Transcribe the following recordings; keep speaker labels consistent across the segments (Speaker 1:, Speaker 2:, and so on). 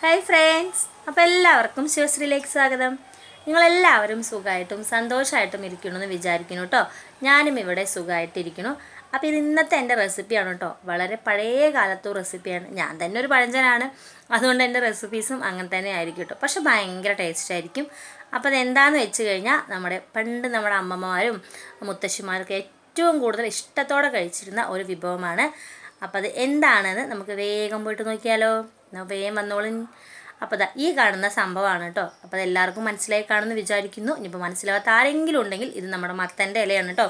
Speaker 1: Hi friends അപ്പോൾ എല്ലാവർക്കും ശിവശ്രീയിലേക്ക് സ്വാഗതം. നിങ്ങളെല്ലാവരും സുഖമായിട്ടും സന്തോഷമായിട്ടും ഇരിക്കണമെന്ന് വിചാരിക്കുന്നു കേട്ടോ. ഞാനും ഇവിടെ സുഖമായിട്ടിരിക്കുന്നു അപ്പോൾ ഇത് ഇന്നത്തെ എന്റെ റെസിപ്പിയാണ് കേട്ടോ. വളരെ പഴയ കാലത്തു റെസിപ്പിയാണ് ഞാൻ തന്നെ ഒരു പഴഞ്ചനാണ്. അതുകൊണ്ട് എന്റെ റെസിപ്പീസും അങ്ങനെ തന്നെ ആയിരിക്കും കേട്ടോ. പക്ഷെ ഭയങ്കര ടേസ്റ്റ് ആയിരിക്കും. അപ്പോൾ അതെന്താണെന്ന് വെച്ച് കഴിഞ്ഞാൽ നമ്മുടെ പണ്ട് നമ്മുടെ അമ്മമാരും മുത്തശ്ശിമാരൊക്കെ ഏറ്റവും കൂടുതൽ ഇഷ്ടത്തോടെ കഴിച്ചിരുന്ന ഒരു വിഭവമാണ്. അപ്പോൾ അത് എന്താണെന്ന് നമുക്ക് വേഗം പോയിട്ട് നോക്കിയാലോ. എന്നാൽ വേഗം വന്നോളും. അപ്പോൾ ദാ ഈ കാണുന്ന സംഭവമാണ് കേട്ടോ അപ്പോൾ അത് എല്ലാവർക്കും മനസ്സിലായി കാണുമെന്ന് വിചാരിക്കുന്നു. ഇനിയിപ്പോൾ മനസ്സിലാവാത്ത ആരെങ്കിലും ഉണ്ടെങ്കിൽ ഇത് നമ്മുടെ മത്തന്റെ ഇലയാണ് കേട്ടോ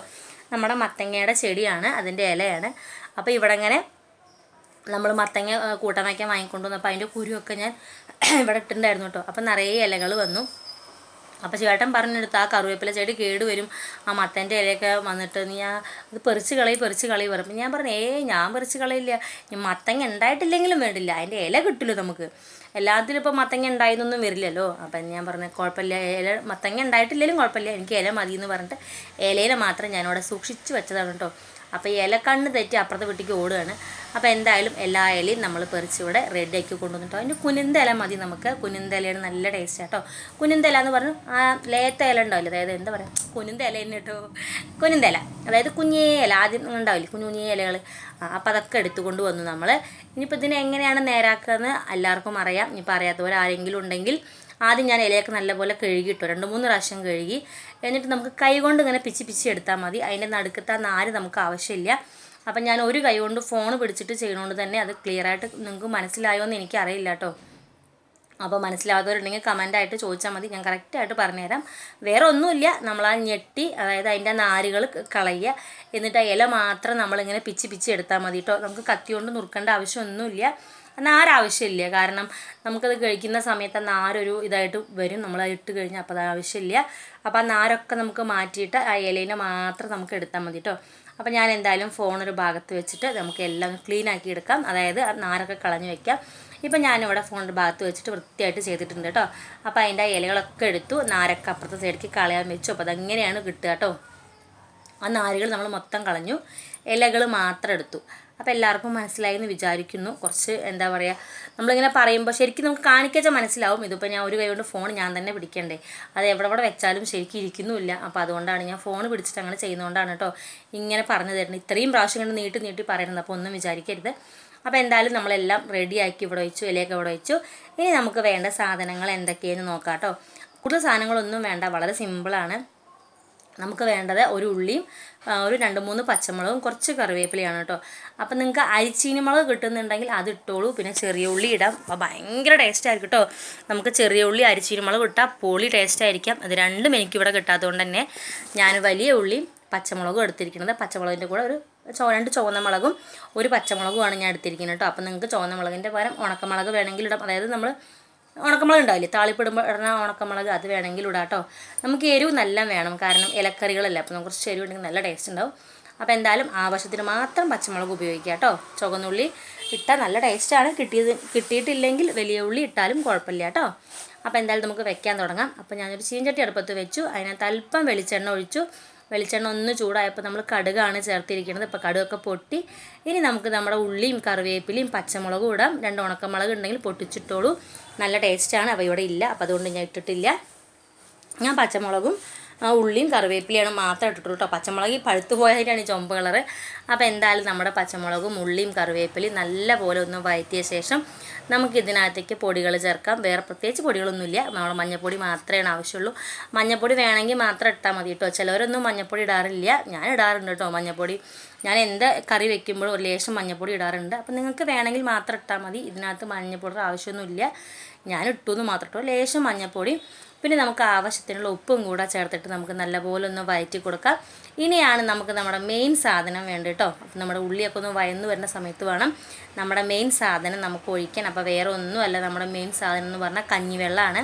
Speaker 1: നമ്മുടെ മത്തങ്ങയുടെ ചെടിയാണ് അതിന്റെ ഇലയാണ്. അപ്പോൾ ഇവിടെ ഇങ്ങനെ നമ്മൾ മത്തങ്ങ കൂട്ടാൻ വയ്ക്കാൻ വാങ്ങിക്കൊണ്ടു വന്നപ്പോൾ അതിന്റെ കുരുവൊക്കെ ഞാൻ ഇവിടെ ഇട്ടിട്ടുണ്ടായിരുന്നു കേട്ടോ അപ്പോൾ നിറയെ ഇലകൾ വന്നു. അപ്പോൾ ചേട്ടൻ പറഞ്ഞെടുത്ത് ആ കറിവേപ്പില ചെടി കേടുവരും ആ മത്തന്റെ ഇലയൊക്കെ വന്നിട്ട് നീ ആ അത് പെറിച്ച് കളയും പെറിച്ച് കളയും പറയും ഞാൻ പറഞ്ഞു ഏ ഞാൻ പെറിച്ച് കളയില്ല. മത്തങ്ങ ഉണ്ടായിട്ടില്ലെങ്കിലും വേണ്ടില്ല. അതിന്റെ ഇല കിട്ടില്ലോ നമുക്ക്. എല്ലാത്തിലും ഇപ്പോൾ മത്തങ്ങ ഉണ്ടായെന്നൊന്നും വരില്ലല്ലോ. അപ്പം ഞാൻ പറഞ്ഞു കുഴപ്പമില്ല. ഇല മത്തങ്ങ ഉണ്ടായിട്ടില്ലെങ്കിലും കുഴപ്പമില്ല. എനിക്ക് ഇല മതി എന്ന് പറഞ്ഞിട്ട് ഇലയില മാത്രം ഞാനിവിടെ സൂക്ഷിച്ച് വെച്ചതാണ് കേട്ടോ അപ്പോൾ ഇല കണ്ണ് തെറ്റി അപ്പുറത്തെ വീട്ടിലേക്ക് ഓടുകയാണ്. അപ്പോൾ എന്തായാലും എല്ലാ ഇലയും നമ്മൾ പെറിച്ചിവിടെ റെഡിയാക്കി കൊണ്ടുവന്നിട്ടോ. അതിന്റെ കുനിന്തല മതി നമുക്ക്. കുനിന്തലയുടെ നല്ല ടേസ്റ്റ് കേട്ടോ കുനിന്തല എന്ന് പറഞ്ഞു ആ ലേത്ത ഇല ഉണ്ടാവില്ല? അതായത് എന്താ പറയുക കുനിന്തല തന്നെ കേട്ടോ. കുനിന്തല അതായത് കുഞ്ഞേ ഇല ആദ്യം ഉണ്ടാവില്ല? കുഞ്ഞു കുഞ്ഞേ ഇലകൾ അപ്പോൾ അതൊക്കെ എടുത്തുകൊണ്ട് വന്നു നമ്മൾ ഇനിയിപ്പോൾ ഇതിനെ എങ്ങനെയാണ് നേരാക്കുകയെന്ന് എല്ലാവർക്കും അറിയാം. ഇനിയിപ്പോൾ അറിയാത്തവർ ആരെങ്കിലും ഉണ്ടെങ്കിൽ ആദ്യം ഞാൻ ഇലയൊക്കെ നല്ലപോലെ കഴുകിയിട്ടു രണ്ട് മൂന്ന് പ്രാവശ്യം കഴുകി. എന്നിട്ട് നമുക്ക് കൈ കൊണ്ട് ഇങ്ങനെ പിച്ചി പിച്ചി എടുത്താൽ മതി. അതിന്റെ നടുക്കത്തെ നാര് നമുക്ക് ആവശ്യമില്ല. അപ്പം ഞാൻ ഒരു കൈ കൊണ്ട് ഫോൺ പിടിച്ചിട്ട് ചെയ്യണോണ്ട് തന്നെ അത് ക്ലിയർ ആയിട്ട് നിങ്ങൾക്ക് മനസ്സിലായോ എന്ന് എനിക്കറിയില്ല കേട്ടോ അപ്പോൾ മനസ്സിലാവാത്തവരുണ്ടെങ്കിൽ കമന്റായിട്ട് ചോദിച്ചാൽ മതി. ഞാൻ കറക്റ്റായിട്ട് പറഞ്ഞുതരാം. വേറെ ഒന്നുമില്ല. നമ്മൾ ആ ഞെട്ടി അതായത് അതിന്റെ നാരുകൾ കളയുക. എന്നിട്ട് ആ ഇല മാത്രം നമ്മളിങ്ങനെ പിച്ച് പിച്ച് എടുത്താൽ മതി കേട്ടോ നമുക്ക് കത്തി കൊണ്ട് നുറുക്കേണ്ട ആവശ്യമൊന്നുമില്ല. നാരാവശ്യമില്ല. കാരണം നമുക്കത് കഴിക്കുന്ന സമയത്ത് ആ നാരൊരു ഇതായിട്ട് വരും. നമ്മൾ ഇട്ട് കഴിഞ്ഞാൽ അപ്പോൾ അത് ആവശ്യമില്ല. അപ്പോൾ ആ നാരൊക്കെ നമുക്ക് മാറ്റിയിട്ട് ആ ഇലേനെ മാത്രം നമുക്ക് എടുത്താൽ മതി കേട്ടോ അപ്പോൾ ഞാൻ എന്തായാലും ഫോൺ ഒരു ഭാഗത്ത് വെച്ചിട്ട് നമുക്ക് എല്ലാം ക്ലീൻ ആക്കി എടുക്കാം. അതായത് നാരൊക്കെ കളഞ്ഞു വെക്കാം. ഇപ്പം ഞാനിവിടെ ഫോണിന്റെ ഭാഗത്ത് വെച്ചിട്ട് വൃത്തിയായിട്ട് ചെയ്തിട്ടുണ്ട് കേട്ടോ അപ്പോൾ അതിന്റെ ഇലകളൊക്കെ എടുത്തു നാരൊക്കെ അപ്പുറത്തെ സൈഡിലേക്ക് കളയാൻ വെച്ചു. അപ്പോൾ അതങ്ങനെയാണ് കിട്ടുക കേട്ടോ ആ നാരുകൾ നമ്മൾ മൊത്തം കളഞ്ഞു. ഇലകൾ മാത്രം എടുത്തു. അപ്പോൾ എല്ലാവർക്കും മനസ്സിലായി എന്ന് വിചാരിക്കുന്നു. കുറച്ച് എന്താ പറയുക നമ്മളിങ്ങനെ പറയുമ്പോൾ ശരിക്കും നമുക്ക് കാണിക്കച്ച മനസ്സിലാവും. ഇതിപ്പോൾ ഞാൻ ഒരു കൈ കൊണ്ട് ഫോൺ ഞാൻ തന്നെ പിടിക്കണ്ടേ. അത് എവിടെ എവിടെ വെച്ചാലും ശരിക്കും ഇരിക്കുന്നുമില്ല. അപ്പോൾ അതുകൊണ്ടാണ് ഞാൻ ഫോൺ പിടിച്ചിട്ട് അങ്ങനെ ചെയ്യുന്നതുകൊണ്ടാണ് കേട്ടോ ഇങ്ങനെ പറഞ്ഞു തരുന്നത്. ഇത്രയും പ്രാവശ്യം കൊണ്ട് നീട്ടി നീട്ടി പറയുന്നത്. അപ്പോൾ ഒന്നും വിചാരിക്കരുത്. അപ്പോൾ എന്തായാലും നമ്മളെല്ലാം റെഡിയാക്കി ഇവിടെ വെച്ചു ഇലയൊക്കെ ഇവിടെ വെച്ചു. ഇനി നമുക്ക് വേണ്ട സാധനങ്ങൾ എന്തൊക്കെയെന്ന് നോക്കാം കേട്ടോ. കൂടുതൽ സാധനങ്ങളൊന്നും വേണ്ട. വളരെ സിമ്പിളാണ് നമുക്ക് വേണ്ടത് ഒരു ഉള്ളിയും ഒരു രണ്ട് മൂന്ന് പച്ചമുളകും കുറച്ച് കറിവേപ്പിലയാണ് കേട്ടോ. അപ്പം നിങ്ങൾക്ക് അരിച്ചീനി മുളക് കിട്ടുന്നുണ്ടെങ്കിൽ അത് ഇട്ടോളൂ. പിന്നെ ചെറിയ ഉള്ളി ഇടാം. അപ്പോൾ ഭയങ്കര ടേസ്റ്റ് ആയിരിക്കും കേട്ടോ. നമുക്ക് ചെറിയ ഉള്ളി അരിച്ചീനി മുളക് ഇട്ടാൽ പൊളി ടേസ്റ്റ് ആയിരിക്കാം. അത് രണ്ടും എനിക്കിവിടെ കിട്ടാത്തതുകൊണ്ട് തന്നെ ഞാൻ വലിയ ഉള്ളിയും പച്ചമുളകും എടുത്തിരിക്കുന്നത്. പച്ചമുളകിന്റെ കൂടെ ഒരു ചോ രണ്ട് ചുവന്ന മുളകും ഒരു പച്ചമുളകുമാണ് ഞാൻ എടുത്തിരിക്കുന്നത് കേട്ടോ. അപ്പം നിങ്ങൾക്ക് ചുവന്ന മുളകിന്റെ പകരം ഉണക്കമുളക് വേണമെങ്കിൽ ഇടാം. അതായത് നമ്മൾ ഉണക്കമുളക് ഉണ്ടാവില്ലേ താളിപ്പിടുമ്പോൾ ഇടുന്ന ഉണക്കമുളക് അത് വേണമെങ്കിൽ ഇടാം കേട്ടോ നമുക്ക് എരിവ് നല്ല വേണം. കാരണം ഇലക്കറികളല്ലേ? അപ്പോൾ നമുക്ക് കുറച്ച് എരിവ് ഉണ്ടെങ്കിൽ നല്ല ടേസ്റ്റ് ഉണ്ടാവും. അപ്പോൾ എന്തായാലും ആവശ്യത്തിന് മാത്രം പച്ചമുളക് ഉപയോഗിക്കുക കേട്ടോ ചുവന്നുള്ളി ഇട്ടാൽ നല്ല ടേസ്റ്റാണ് കിട്ടിയത് കിട്ടിയിട്ടില്ലെങ്കിൽ വലിയ ഉള്ളി ഇട്ടാലും കുഴപ്പമില്ല കേട്ടോ അപ്പോൾ എന്തായാലും നമുക്ക് വെക്കാൻ തുടങ്ങാം. അപ്പോൾ ഞാനൊരു ചീഞ്ചട്ടി അടുപ്പത്ത് വെച്ചു. അതിനകത്ത് അല്പം വെളിച്ചെണ്ണ ഒഴിച്ചു. വെളിച്ചെണ്ണ ഒന്ന് ചൂടായപ്പോൾ നമ്മൾ കടുകാണ് ചേർത്തിരിക്കുന്നത്. അപ്പോൾ കടുകൊക്കെ പൊട്ടി. ഇനി നമുക്ക് നമ്മുടെ ഉള്ളിയും കറിവേപ്പിലയും പച്ചമുളകും ഇടാം. രണ്ട് ഉണക്കമുളക് ഉണ്ടെങ്കിൽ പൊട്ടിച്ചിട്ടോളൂ. നല്ല ടേസ്റ്റാണ് അപ്പോൾ ഇവിടെ ഇല്ല. അപ്പോൾ അതുകൊണ്ട് ഞാൻ ഇട്ടിട്ടില്ല. ഞാൻ പച്ചമുളകും ആ, ഉള്ളിയും കറിവേപ്പിലയാണ് മാത്രം ഇട്ടിട്ടുള്ളൂ കേട്ടോ. പച്ചമുളക് ഈ പഴുത്ത് പോയതിനാണ് ഈ ചുമപ്പ് കളറ്. അപ്പോൾ എന്തായാലും നമ്മുടെ പച്ചമുളകും ഉള്ളിയും കറിവേപ്പിലയും നല്ല പോലെ ഒന്ന് വഴറ്റിയ ശേഷം നമുക്ക് ഇതിനകത്തേക്ക് പൊടികൾ ചേർക്കാം. വേറെ പ്രത്യേകിച്ച് പൊടികളൊന്നുമില്ല. നമ്മുടെ മഞ്ഞൾപ്പൊടി മാത്രമേ ആവശ്യമുള്ളൂ. മഞ്ഞൾപ്പൊടി വേണമെങ്കിൽ മാത്രം ഇട്ടാൽ മതി കേട്ടോ. ചിലവരൊന്നും മഞ്ഞൾപ്പൊടി ഇടാറില്ല. ഞാൻ ഇടാറുണ്ട് കേട്ടോ മഞ്ഞൾപ്പൊടി. ഞാൻ എന്ത് കറി വെക്കുമ്പോഴും ഒരു ലേശം മഞ്ഞൾപ്പൊടി ഇടാറുണ്ട്. അപ്പം നിങ്ങൾക്ക് വേണമെങ്കിൽ മാത്രം ഇട്ടാൽ മതി. ഇതിനകത്ത് മഞ്ഞൾപ്പൊടി ആവശ്യമൊന്നുമില്ല. ഞാൻ ഇട്ടു എന്ന് മാത്രം ഇട്ടു. ലേശം മഞ്ഞൾപ്പൊടി. പിന്നെ നമുക്ക് ആവശ്യത്തിനുള്ള ഉപ്പും കൂടെ ചേർത്തിട്ട് നമുക്ക് നല്ലപോലെ ഒന്ന് വയറ്റി കൊടുക്കാം. ഇനിയാണ് നമുക്ക് നമ്മുടെ മെയിൻ സാധനം വേണ്ട കേട്ടോ. അപ്പം നമ്മുടെ ഉള്ളിയൊക്കെ ഒന്ന് വയന്ന് വരുന്ന സമയത്ത് വേണം നമ്മുടെ മെയിൻ സാധനം നമുക്ക് ഒഴിക്കാൻ. അപ്പോൾ വേറെ ഒന്നുമല്ല നമ്മുടെ മെയിൻ സാധനം എന്ന് പറഞ്ഞാൽ കഞ്ഞിവെള്ളമാണ്.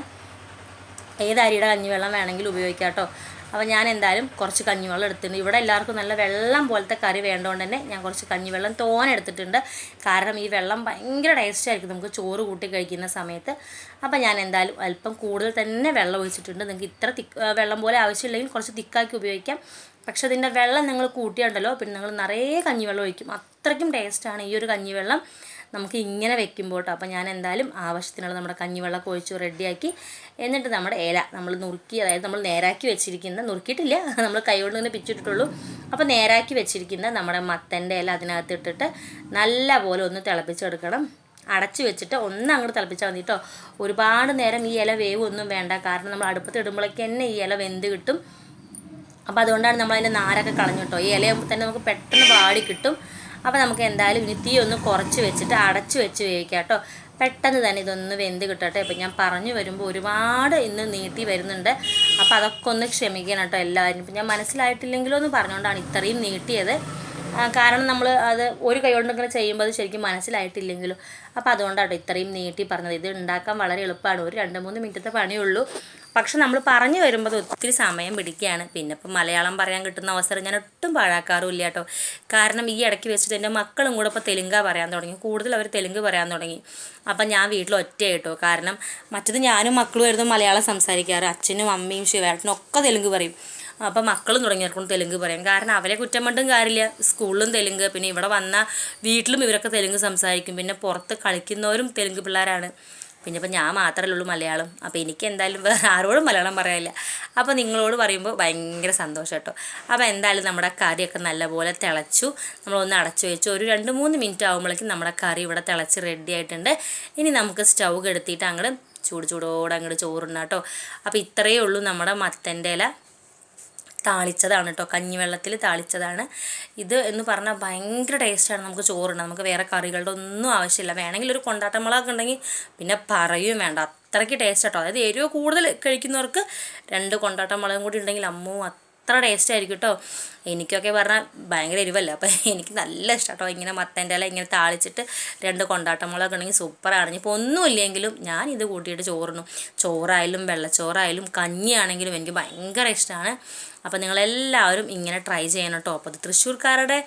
Speaker 1: ഏത് അരിയുടെ കഞ്ഞിവെള്ളം വേണമെങ്കിലും ഉപയോഗിക്കാം കേട്ടോ. അപ്പോൾ ഞാൻ എന്തായാലും കുറച്ച് കഞ്ഞിവെള്ളം എടുത്തിട്ടുണ്ട്. ഇവിടെ എല്ലാവർക്കും നല്ല വെള്ളം പോലത്തെ കറി വേണ്ടതുകൊണ്ട് തന്നെ ഞാൻ കുറച്ച് കഞ്ഞിവെള്ളം തോനെ എടുത്തിട്ടുണ്ട്. കാരണം ഈ വെള്ളം ഭയങ്കര ടേസ്റ്റ് ആയിരിക്കും നമുക്ക് ചോറ് കൂട്ടി കഴിക്കുന്ന സമയത്ത്. അപ്പോൾ ഞാൻ എന്തായാലും അല്പം കൂടുതൽ തന്നെ വെള്ളം ഒഴിച്ചിട്ടുണ്ട്. നിങ്ങൾക്ക് ഇത്ര തിക്ക് വെള്ളം പോലെ ആവശ്യമില്ലെങ്കിൽ കുറച്ച് തിക്കാക്കി ഉപയോഗിക്കാം. പക്ഷെ അതിന്റെ വെള്ളം നിങ്ങൾ കൂട്ടിയുണ്ടല്ലോ പിന്നെ നിങ്ങൾ നിറയെ കഞ്ഞിവെള്ളം ഒഴിക്കും. അത്രയ്ക്കും ടേസ്റ്റാണ് ഈ ഒരു കഞ്ഞിവെള്ളം. നമുക്ക് ഇങ്ങനെ വെക്കുമ്പോൾ കേട്ടോ അപ്പോൾ ഞാൻ എന്തായാലും ആവശ്യത്തിനുള്ള നമ്മുടെ കഞ്ഞിവെള്ളം ഒഴിച്ച് റെഡിയാക്കി എന്നിട്ട് നമ്മുടെ ഇല നമ്മൾ നുറുക്കി അതായത് നമ്മൾ നേരാക്കി വെച്ചിരിക്കുന്ന നുറുക്കിയിട്ടില്ല നമ്മൾ കൈകൊണ്ട് തന്നെ പിച്ചിട്ടിട്ടുള്ളൂ. അപ്പോൾ നേരാക്കി വെച്ചിരിക്കുന്ന നമ്മുടെ മത്തന്റെ ഇല അതിനകത്ത് ഇട്ടിട്ട് നല്ല പോലെ ഒന്ന് തിളപ്പിച്ചെടുക്കണം. അടച്ച് വെച്ചിട്ട് ഒന്ന് അങ്ങോട്ട് തിളപ്പിച്ചാൽ മതി കേട്ടോ ഒരുപാട് നേരം ഈ ഇല വേവ് ഒന്നും വേണ്ട. കാരണം നമ്മൾ അടുപ്പത്ത് ഇടുമ്പോഴേക്ക് തന്നെ ഈ ഇല വെന്ത് കിട്ടും. അപ്പോൾ അതുകൊണ്ടാണ് നമ്മൾ അതിന്റെ നാരൊക്കെ കളഞ്ഞു കേട്ടോ ഈ ഇലയാകുമ്പോൾ തന്നെ നമുക്ക് പെട്ടെന്ന് വാടി കിട്ടും. അപ്പോൾ നമുക്ക് എന്തായാലും ഇനി തീ ഒന്ന് കുറച്ച് വെച്ചിട്ട് അടച്ചു വെച്ച് വേവിക്കാം കേട്ടോ. പെട്ടെന്ന് തന്നെ ഇതൊന്ന് വെന്ത് കിട്ടട്ടെ. ഇപ്പം ഞാൻ പറഞ്ഞു വരുമ്പോൾ ഒരുപാട് ഇന്ന് നീട്ടി വരുന്നുണ്ട്. അപ്പോൾ അതൊക്കെ ഒന്ന് ക്ഷമിക്കണം കേട്ടോ എല്ലാവരും. ഇപ്പം ഞാൻ മനസ്സിലായിട്ടില്ലെങ്കിലോ എന്ന് പറഞ്ഞുകൊണ്ടാണ് ഇത്രയും നീട്ടിയത്. കാരണം നമ്മൾ അത് ഒരു കൈ കൊണ്ട് ഇങ്ങനെ ചെയ്യുമ്പോൾ അത് ശരിക്കും മനസ്സിലായിട്ടില്ലെങ്കിലും. അപ്പോൾ അതുകൊണ്ടാണ് ഇത്രയും നീട്ടി പറഞ്ഞത്. ഇത് ഉണ്ടാക്കാൻ വളരെ എളുപ്പമാണ് ഒരു രണ്ട് മൂന്ന് മിനിറ്റത്തെ പണിയുള്ളൂ. പക്ഷെ നമ്മൾ പറഞ്ഞു വരുമ്പോൾ ഒത്തിരി സമയം പിടിക്കുകയാണ്. പിന്നെ ഇപ്പം മലയാളം പറയാൻ കിട്ടുന്ന അവസരം ഞാൻ ഒട്ടും പാഴാക്കാറുമില്ല കേട്ടോ. കാരണം ഈ ഇടയ്ക്ക് വെച്ചിട്ട് എന്റെ മക്കളും കൂടെ ഇപ്പോൾ തെലുങ്ക പറയാൻ തുടങ്ങി. കൂടുതൽ അവർ തെലുങ്ക് പറയാൻ തുടങ്ങി. അപ്പം ഞാൻ വീട്ടിൽ ഒറ്റയായിട്ടോ കാരണം മറ്റത് ഞാനും മക്കളും ആയിരുന്നു മലയാളം സംസാരിക്കാറ്. അച്ഛനും അമ്മയും ശിവേട്ടനും ഒക്കെ തെലുങ്ക് പറയും. അപ്പം മക്കളും തുടങ്ങിയവർക്കും തെലുങ്ക് പറയാം. കാരണം അവരെ കുറ്റം കൊണ്ടും കാര്യമില്ല. സ്കൂളിലും തെലുങ്ക് പിന്നെ ഇവിടെ വന്ന വീട്ടിലും ഇവരൊക്കെ തെലുങ്ക് സംസാരിക്കും. പിന്നെ പുറത്ത് കളിക്കുന്നവരും തെലുങ്ക് പിള്ളേരാണ്. പിന്നെ ഇപ്പം ഞാൻ മാത്രമല്ലേ ഉള്ളൂ മലയാളം. അപ്പോൾ എനിക്ക് എന്തായാലും ആരോടും മലയാളം പറയാനില്ല. അപ്പോൾ നിങ്ങളോട് പറയുമ്പോൾ ഭയങ്കര സന്തോഷം കേട്ടോ. അപ്പോൾ എന്തായാലും നമ്മുടെ കറിയൊക്കെ നല്ലപോലെ തിളച്ചു. നമ്മളൊന്ന് അടച്ചു വെച്ചു. ഒരു രണ്ട് മൂന്ന് മിനിറ്റ് ആകുമ്പോഴേക്കും നമ്മുടെ കറി ഇവിടെ തിളച്ച് റെഡി ആയിട്ടുണ്ട്. ഇനി നമുക്ക് സ്റ്റൗ കെടുത്തിയിട്ട് അങ്ങോട്ട് ചൂട് ചൂടോടെ അങ്ങോട്ട് ചോറുണ്ടാട്ടോ അപ്പോൾ ഇത്രയേ ഉള്ളൂ നമ്മുടെ മത്തന്റെ ഇല. താളിച്ചതാണ് കേട്ടോ. കഞ്ഞിവെള്ളത്തിൽ താളിച്ചതാണ്. ഇത് എന്ന് പറഞ്ഞാൽ ഭയങ്കര ടേസ്റ്റാണ് നമുക്ക് ചോറുണ്ട് നമുക്ക് വേറെ കറികളുടെ ഒന്നും ആവശ്യമില്ല. വേണമെങ്കിൽ ഒരു കൊണ്ടാട്ടമുളകൊക്കെ ഉണ്ടെങ്കിൽ പിന്നെ പറയും വേണ്ട. അത്രയ്ക്ക് ടേസ്റ്റ് കേട്ടോ അതായത് എരിവ് കൂടുതൽ കഴിക്കുന്നവർക്ക് രണ്ട് കൊണ്ടാട്ടമുളകും കൂടി ഉണ്ടെങ്കിൽ അമ്മൂ അത്ര ടേസ്റ്റ് ആയിരിക്കും കേട്ടോ. എനിക്കൊക്കെ പറഞ്ഞാൽ ഭയങ്കര എരിവല്ല? അപ്പോൾ എനിക്ക് നല്ല ഇഷ്ടം കേട്ടോ. ഇങ്ങനെ മത്തന്റെ ഇല ഇങ്ങനെ താളിച്ചിട്ട് രണ്ട് കൊണ്ടാട്ടമുളക് ഉണ്ടെങ്കിൽ സൂപ്പറാണ് ഇനിയിപ്പോൾ ഒന്നുമില്ലെങ്കിലും ഞാൻ ഇത് കൂട്ടിയിട്ട് ചോറിനും ചോറായാലും വെള്ളച്ചോറായാലും കഞ്ഞിയാണെങ്കിലും എനിക്ക് ഭയങ്കര ഇഷ്ടമാണ് അപ്പോൾ നിങ്ങളെല്ലാവരും ഇങ്ങനെ ട്രൈ ചെയ്യണം കേട്ടോ അപ്പോൾ അത് തൃശ്ശൂർക്കാരുടെ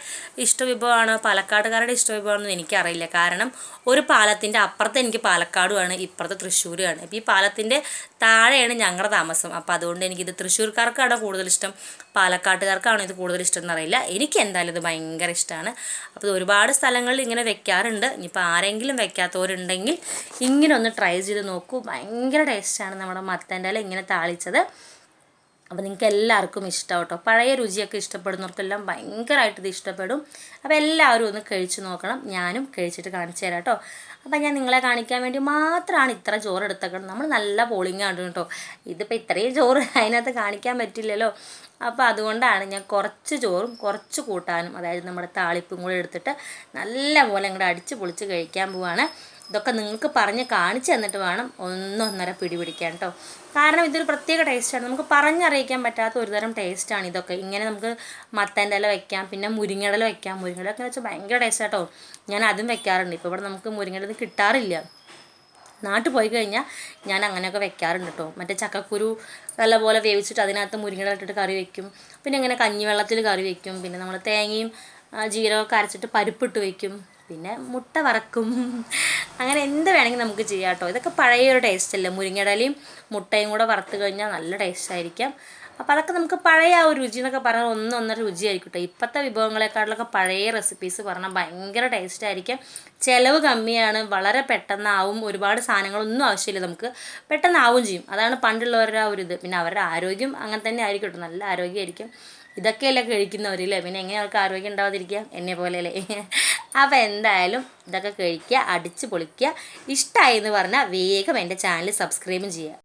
Speaker 1: ഇഷ്ടവിഭവമാണ് പാലക്കാടുകാരുടെ ഇഷ്ടവിഭവമാണെന്ന് എനിക്കറിയില്ല. കാരണം ഒരു പാലത്തിന്റെ അപ്പുറത്ത് എനിക്ക് പാലക്കാടുമാണ് ഇപ്പുറത്ത് തൃശ്ശൂരുമാണ്. അപ്പോൾ ഈ പാലത്തിന്റെ താഴെയാണ് ഞങ്ങളുടെ താമസം. അപ്പോൾ അതുകൊണ്ട് എനിക്കിത് തൃശ്ശൂർക്കാർക്കാണ് കൂടുതൽ ഇഷ്ടം പാലക്കാട്ടുകാർക്കാണോ ഇത് കൂടുതൽ ഇഷ്ടം എന്നറിയില്ല. എനിക്ക് എന്തായാലും ഇത് ഭയങ്കര ഇഷ്ടമാണ് അപ്പോൾ ഒരുപാട് സ്ഥലങ്ങളിൽ ഇങ്ങനെ വെക്കാറുണ്ട്. ഇനിയിപ്പോൾ ആരെങ്കിലും വെക്കാത്തവരുണ്ടെങ്കിൽ ഇങ്ങനെ ഒന്ന് ട്രൈ ചെയ്ത് നോക്കൂ. ഭയങ്കര ടേസ്റ്റാണ് നമ്മുടെ മത്തന്റെ ഇങ്ങനെ താളിച്ചത്. അപ്പോൾ നിങ്ങൾക്ക് എല്ലാവർക്കും ഇഷ്ടം കേട്ടോ പഴയ രുചിയൊക്കെ ഇഷ്ടപ്പെടുന്നവർക്കെല്ലാം ഭയങ്കരമായിട്ട് ഇത് ഇഷ്ടപ്പെടും. അപ്പോൾ എല്ലാവരും ഒന്ന് കഴിച്ചു നോക്കണം. ഞാനും കഴിച്ചിട്ട് കാണിച്ചു തരാം കേട്ടോ അപ്പം ഞാൻ നിങ്ങളെ കാണിക്കാൻ വേണ്ടി മാത്രമാണ് ഇത്ര ചോറ് എടുത്തേക്കണം നമ്മൾ നല്ല പോളിങ് ആണ് കേട്ടോ ഇതിപ്പോൾ ഇത്രയും ചോറ് അതിനകത്ത് കാണിക്കാൻ പറ്റില്ലല്ലോ. അപ്പോൾ അതുകൊണ്ടാണ് ഞാൻ കുറച്ച് ചോറും കുറച്ച് കൂട്ടാനും അതായത് നമ്മുടെ താളിപ്പും കൂടെ എടുത്തിട്ട് നല്ല പോലെ അങ്ങോട്ട് അടിച്ച് പൊളിച്ച് കഴിക്കാൻ പോവാണ്. ഇതൊക്കെ നിങ്ങൾക്ക് പറഞ്ഞ് കാണിച്ചു തന്നിട്ട് വേണം ഒന്നൊന്നര പിടി പിടിക്കാൻ കേട്ടോ കാരണം ഇതൊരു പ്രത്യേക ടേസ്റ്റാണ് നമുക്ക് പറഞ്ഞറിയിക്കാൻ പറ്റാത്ത ഒരുതരം ടേസ്റ്റാണ് ഇതൊക്കെ. ഇങ്ങനെ നമുക്ക് മത്തന്റെ ഇല വെക്കാം പിന്നെ മുരിങ്ങടല വെക്കാം. മുരിങ്ങടലൊക്കെ വെച്ചാൽ ഭയങ്കര ടേസ്റ്റ് കേട്ടോ ഞാൻ അതും വെക്കാറുണ്ട്. ഇപ്പോൾ ഇവിടെ നമുക്ക് മുരിങ്ങടല കിട്ടാറില്ല. നാട്ടിൽ പോയി കഴിഞ്ഞാൽ ഞാൻ അങ്ങനെയൊക്കെ വെക്കാറുണ്ട് കേട്ടോ മറ്റേ ചക്കക്കുരു നല്ലപോലെ വേവിച്ചിട്ട് അതിനകത്ത് മുരിങ്ങട ഇട്ടിട്ട് കറി വെക്കും. പിന്നെ ഇങ്ങനെ കഞ്ഞിവെള്ളത്തിൽ കറി വെക്കും. പിന്നെ നമ്മൾ തേങ്ങയും ജീരകമൊക്കെ അരച്ചിട്ട് പരിപ്പിട്ട് വെക്കും. പിന്നെ മുട്ട വറക്കും. അങ്ങനെ എന്ത് വേണമെങ്കിൽ നമുക്ക് ചെയ്യാം കേട്ടോ. ഇതൊക്കെ പഴയ ഒരു ടേസ്റ്റ് അല്ലേ? മുരിങ്ങടലയും മുട്ടയും കൂടെ വറുത്ത് കഴിഞ്ഞാൽ നല്ല ടേസ്റ്റ് ആയിരിക്കാം. അപ്പോൾ അതൊക്കെ നമുക്ക് പഴയ ആ ഒരു രുചി എന്നൊക്കെ പറഞ്ഞാൽ ഒന്നൊന്നര രുചിയായിരിക്കും കേട്ടോ. ഇപ്പോഴത്തെ വിഭവങ്ങളെക്കാട്ടിലൊക്കെ പഴയ റെസിപ്പീസ് പറഞ്ഞാൽ ഭയങ്കര ടേസ്റ്റ് ആയിരിക്കും. ചിലവ് കമ്മിയാണ് വളരെ പെട്ടെന്നാവും ഒരുപാട് സാധനങ്ങളൊന്നും ആവശ്യമില്ല നമുക്ക്. പെട്ടെന്നാവും ചെയ്യും. അതാണ് പണ്ടുള്ളവരുടെ ആ ഒരു ഇത്. പിന്നെ അവരുടെ ആരോഗ്യം അങ്ങനെ തന്നെ ആയിരിക്കും കേട്ടോ. നല്ല ആരോഗ്യമായിരിക്കും. ഇതൊക്കെയല്ലേ കഴിക്കുന്നവരില്ലേ പിന്നെ എങ്ങനെ അവർക്ക് ആരോഗ്യം ഉണ്ടാവാതിരിക്കുക? എന്നെ പോലെ അല്ലേ അപ്പോൾ എന്തായാലും ഇതൊക്കെ കഴിക്കുക അടിച്ച് പൊളിക്കുക ഇഷ്ടമായി എന്ന് പറഞ്ഞാൽ വേഗം എന്റെ ചാനൽ സബ്സ്ക്രൈബും ചെയ്യുക.